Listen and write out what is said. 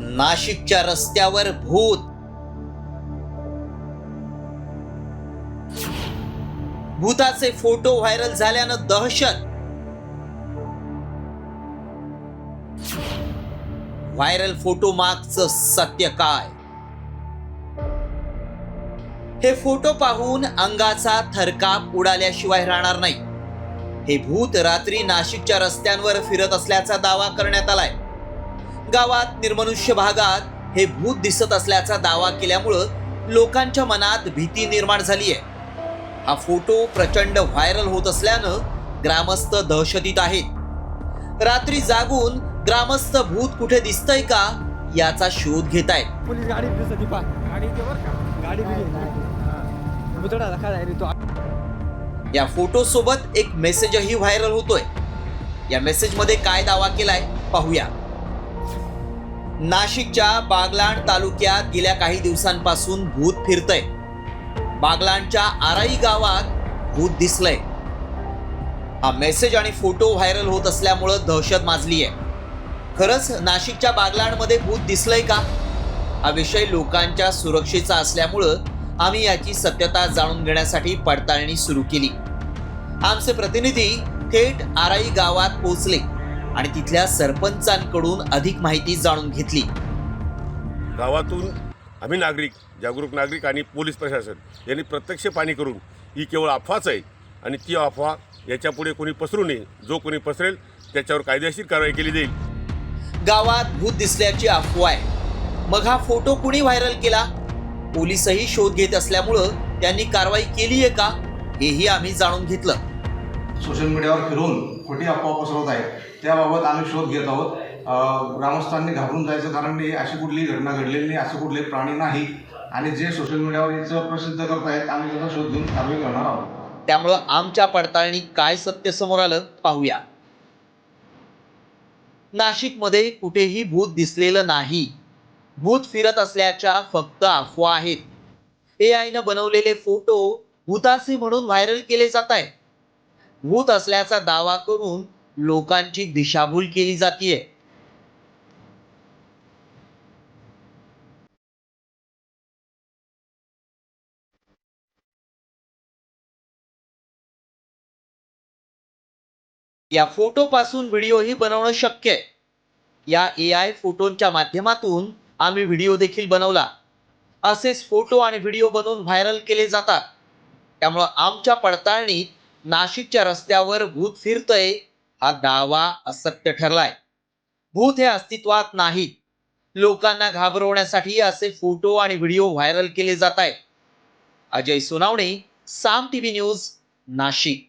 नाशिकच्या रस्त्यावर भूत. भूताचे फोटो व्हायरल झाल्यानं दहशत. व्हायरल फोटो मागचं सत्य काय? हे फोटो पाहून अंगाचा थरकाप उडाल्याशिवाय राहणार नाही. हे भूत रात्री नाशिकच्या रस्त्यांवर फिरत असल्याचा दावा करण्यात आलाय. गावात निर्मनुष्य भागात हे भूत दिसत असल्याचा दावा केल्यामुळं लोकांच्या मनात भीती निर्माण झाली आहे हा फोटो प्रचंड व्हायरल होत असल्यानं ग्रामस्थ दहशतीत आहेत. रात्री जागून ग्रामस्थ भूत कुठे दिसतंय का याचा शोध घेत आहेत या फोटो सोबत एक मेसेजही व्हायरल होतोय. या मेसेजमध्ये काय दावा केलाय पाहूया. नाशिकच्या बागलाण तालुक्यात गेल्या काही दिवसांपासून भूत फिरतय. बागलाणच्या आराई गावात भूत दिसलंय. हा मेसेज आणि फोटो व्हायरल होत असल्यामुळं दहशत माजली आहे खरंच नाशिकच्या बागलाणमध्ये भूत दिसलंय का? हा विषय लोकांच्या सुरक्षेचा असल्यामुळं आम्ही याची सत्यता जाणून घेण्यासाठी पडताळणी सुरू केली. आमचे प्रतिनिधी थेट आराई गावात पोहोचले. आणि तिथल्या सरपंचांकडून अधिक माहिती जाणून घेतली. गावातून आम्ही नागरिक जागरूक नागरिक आणि पोलीस प्रशासन यांनी प्रत्यक्ष पाणी करून ही केवळ अफवाच आहे आणि ती अफवा याच्यापुढे कोणी पसरू नये. जो कोणी पसरेल त्याच्यावर कायदेशीर कारवाई केली जाईल. गावात भूत दिसल्याची अफवा आहे. मग हा फोटो कुणी व्हायरल केला? पोलीसही शोध घेत असल्यामुळं त्यांनी कारवाई केली आहे का? हेही आम्ही जाणून घेतलं. सोशल मीडियावर फिरून खोटी अफवा पसरवत आहेत. त्याबाबत आम्ही शोध घेत आहोत. ग्रामस्थांनी घाबरून जायचं कारण हे अशी कुठली घटना घडलेली नाही असे कुठले प्राणी नाही. आणि जे सोशल मीडियावर याचं प्रसिद्ध करतायत आम्ही त्याचा शोध घेऊन कारवाई करणार आहोत. त्यामुळं आमच्या पडताळणी काय सत्य समोर आलं पाहूया. नाशिकमध्ये कुठेही भूत दिसलेलं नाही. भूत फिरत असल्याच्या फक्त अफवा आहेत. ए आयनं बनवलेले फोटो भूताचे म्हणून व्हायरल केले जात आहेत. भूत असल्याचा दावा करून लोकांची दिशाभूल केली जातीये. या फोटो पासून व्हिडिओही बनवणं शक्य आहे. या ए आय फोटोंच्या माध्यमातून आम्ही व्हिडिओ देखील बनवला. असेच फोटो आणि व्हिडिओ बनवून व्हायरल केले जातात. त्यामुळं आमच्या पडताळणीत नाशिकच्या रस्त्यावर भूत फिरतय हा दावा असत्य ठरलाय. भूत हे अस्तित्वात नाहीत. लोकांना घाबरवण्यासाठी असे फोटो आणि व्हिडिओ व्हायरल केले जात आहेत अजय सोनावणे साम टीव्ही न्यूज नाशिक.